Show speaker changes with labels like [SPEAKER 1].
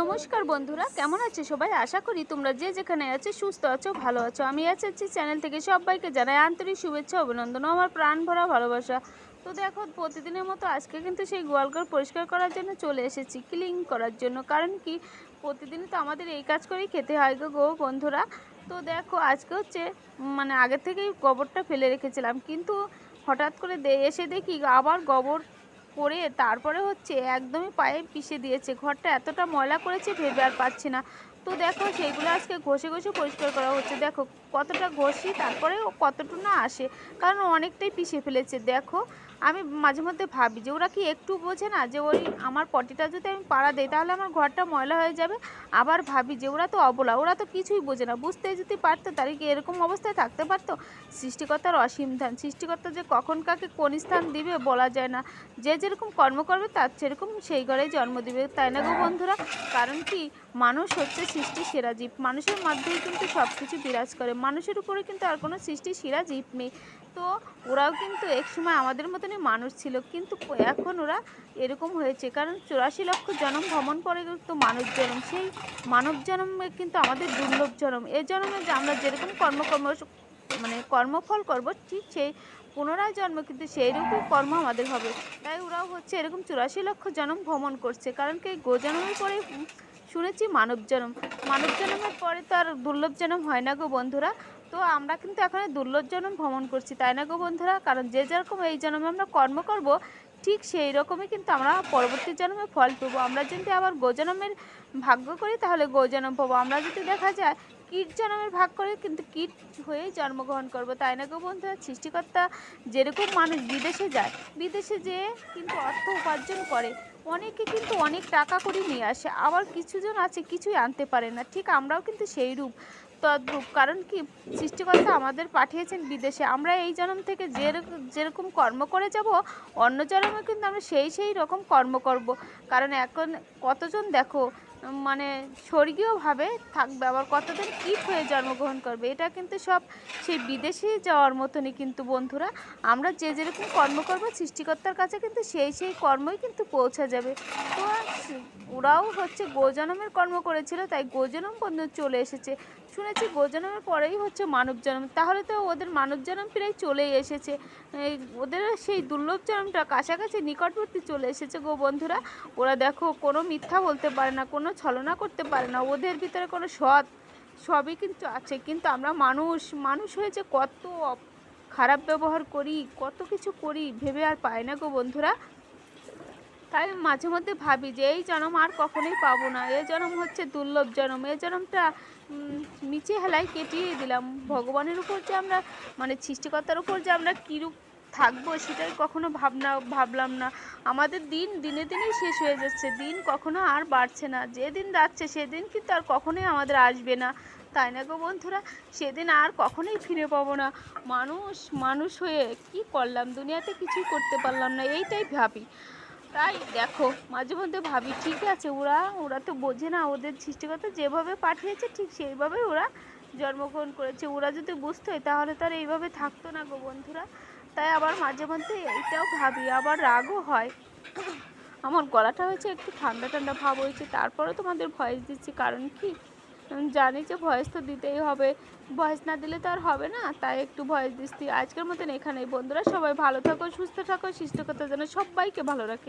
[SPEAKER 1] নমস্কার বন্ধুরা, কেমন আছো সবাই? আশা করি তোমরা যে যেখানে আছো সুস্থ আছো, ভালো আছো। আমি আছি চ্যানেল থেকে সবাইকে জানাই আন্তরিক শুভেচ্ছা, অভিনন্দন আমার প্রাণ ভরা ভালোবাসা। তো দেখো, প্রতিদিনের মতো আজকে কিন্তু সেই গোয়ালঘর পরিষ্কার করার জন্য চলে এসেছি ক্লিন করার জন্য। কারণ কি প্রতিদিনই তো আমাদের এই কাজ করেই খেতে হয় গো গো বন্ধুরা। তো দেখো, আজকে হচ্ছে মানে আগে থেকেই গোবরটা ফেলে রেখেছিলাম। কিন্তু হঠাৎ করে এসে দেখি আবার গোবর করে তারপরে হচ্ছে একদমই পায়ে পিষে দিয়েছে। ঘরটা এতটা ময়লা করেছে, ভেবে আর পাচ্ছি না। তো দেখো সেইগুলো আজকে ঘষে ঘষে পরিষ্কার করা হচ্ছে। দেখো কতটা ঘষি তারপরে কতটুকু না আসে, কারণ অনেকটাই পিষে ফেলেছে। দেখো, আমি মাঝে মধ্যে ভাবি যে ওরা কি একটু বোঝে না যে ওই আমার পটিটা যদি আমি পাড়া দিই, তাহলে আমার ঘরটা ময়লা হয়ে যাবে? আবার ভাবি যে ওরা তো অবলা, ওরা তো কিছুই বোঝে না। বুঝতে যদি পারতো, তাহলে কি এরকম অবস্থায় থাকতে পারতো? সৃষ্টিকর্তার অসীম ধান সৃষ্টিকর্তা যে কখন কাকে কোন স্থান দিবে বলা যায় না। যে যেরকম কর্ম করবে, তার সেরকম সেই ঘরেই জন্ম দিবে। তাই না গো বন্ধুরা? কারণ কি? মানুষ হচ্ছে সৃষ্টি সেরা জীব। মানুষের মধ্যেই কিন্তু সব কিছু বিরাজ করে। মানুষের উপরে কিন্তু আর কোনো সৃষ্টি সেরা জীব নেই। তো ওরাও কিন্তু এক সময় আমাদের মতনই মানুষ ছিল। কিন্তু এখন ওরা এরকম হয়েছে। কারণ চুরাশি লক্ষ জনম ভ্রমণ পরে কিন্তু মানব জন্ম। সেই মানব জন্মে কিন্তু আমাদের দুর্লভ জনম। এ জন্মে যে আমরা যেরকম কর্মকর্ম মানে কর্মফল করব, ঠিক সেই পুনরায় জন্ম কিন্তু সেই রূপে কর্ম আমাদের হবে। তাই ওরাও হচ্ছে এরকম চুরাশি লক্ষ জনম ভ্রমণ করছে। কারণ কি গো জন্মের পরে শুনেছি মানব জন্ম। মানব জন্মের পরে তো আর দুর্লভ জন্ম হয় না গো বন্ধুরা। তো আমরা কিন্তু এখন দুর্লভ জন্ম ভ্রমণ করছি, তাই না গো বন্ধুরা? কারণ যে যেরকম এই জন্মে আমরা কর্ম করব, ঠিক সেই রকমই কিন্তু আমরা পরবর্তী জন্মে ফল পাবো। আমরা যদি আবার গোজনমের ভাগ্য করি, তাহলে গোজনম পাবো। আমরা যদি দেখা যায় কীট জন্মের ভাগ করে কিন্তু কীট হয়েই জন্মগ্রহণ করব, তাই না গো বন্ধুরা? সৃষ্টিকর্তা যেরকম মানুষ বিদেশে যায়, বিদেশে যেয়ে কিন্তু অর্থ উপার্জন করে। অনেকে কিন্তু অনেক টাকা করে নিয়ে আসে, আবার কিছুজন আছে কিছুই আনতে পারে না। ঠিক আমরাও কিন্তু সেই রূপ, তদ্রূপ। কারণ কি? সৃষ্টিকর্তা আমাদের পাঠিয়েছেন বিদেশে। আমরা এই জন্ম থেকে যেরকম যেরকম কর্ম করে যাব, অন্য জন্মে কিন্তু আমরা সেই সেই রকম কর্ম করব। কারণ এখন কতজন দেখো মানে স্বর্গীয়ভাবে থাকবে, আবার কতদিন কীট হয়ে জন্মগ্রহণ করবে, এটা কিন্তু সব সেই বিদেশে যাওয়ার মতনই কিন্তু বন্ধুরা। আমরা যে যেরকম কর্ম করব, সৃষ্টিকর্তার কাছে কিন্তু সেই সেই কর্মই কিন্তু পৌঁছে যাবে। ওরাও হচ্ছে গোজনমের কর্ম করেছিল, তাই গোজনম পর্যন্ত চলে এসেছে। শুনেছি গোজনমের পরেই হচ্ছে মানব জন্ম তাহলে তো ওদের মানব জন্ম প্রায় চলেই এসেছে। ওদের সেই দুর্লভ জন্মটা কাছাকাছি নিকটবর্তী চলে এসেছে গো বন্ধুরা। ওরা দেখো কোনো মিথ্যা বলতে পারে না, কোনো ছলনা করতে পারে না। ওদের ভিতরে কোনো সৎ, সবই কিন্তু আছে। কিন্তু আমরা মানুষ মানুষ হয়েছে কত খারাপ ব্যবহার করি, কত কিছু করি, ভেবে আর পায় না গো বন্ধুরা। তাই মাঝে মধ্যে ভাবি যে এই জন্ম আর কখনোই পাবো না। এই জন্ম হচ্ছে দুর্লভ জন্ম। এই জন্মটা উম, নিচে হেলাই কেটিয়ে দিলাম। ভগবানের উপর যে আমরা মানে সৃষ্টিকর্তার উপর যে আমরা কীরূপ থাকব সেটাই কখনো ভাবনা ভাবলাম না। আমাদের দিন দিনে দিনেই শেষ হয়ে যাচ্ছে। দিন কখনো আর বাড়ছে না। যেদিন যাচ্ছে সেদিন কিন্তু আর কখনোই আমাদের আসবে না। তাই না গো বন্ধুরা? সেদিন আর কখনোই ফিরে পাবো না। মানুষ মানুষ হয়ে কি করলাম? দুনিয়াতে কিছুই করতে পারলাম না। এইটাই ভাবি। তাই দেখো, মাঝে মধ্যে ভাবি, ঠিক আছে ওরা ওরা তো বোঝে না ওদের সৃষ্টিকর্তা যেভাবে পাঠিয়েছে, ঠিক সেইভাবেই ওরা জন্মগ্রহণ করেছে। ওরা যদি বুঝতো, তাহলে তো আর এইভাবে থাকতো না গো বন্ধুরা। তাই আবার মাঝে মধ্যে এইটাও ভাবি, আবার রাগও হয়। আমার গলাটা হয়েছে একটু ঠান্ডা ঠান্ডা ভাব হয়েছে তারপরে তোমাদের ভয়েস দিচ্ছি, কারণ কি? জানি যে ভয়েস তো দিতেই হবে। ভয়েস না দিলে তো আর হবে না, তাই একটু ভয়েস দিচ্ছি। আজকের মতন এখানেই। বন্ধুরা, সবাই ভালো থাকো, সুস্থ থাকো, সৃষ্টিকর্তা যেন সবাইকে ভালো রাখে।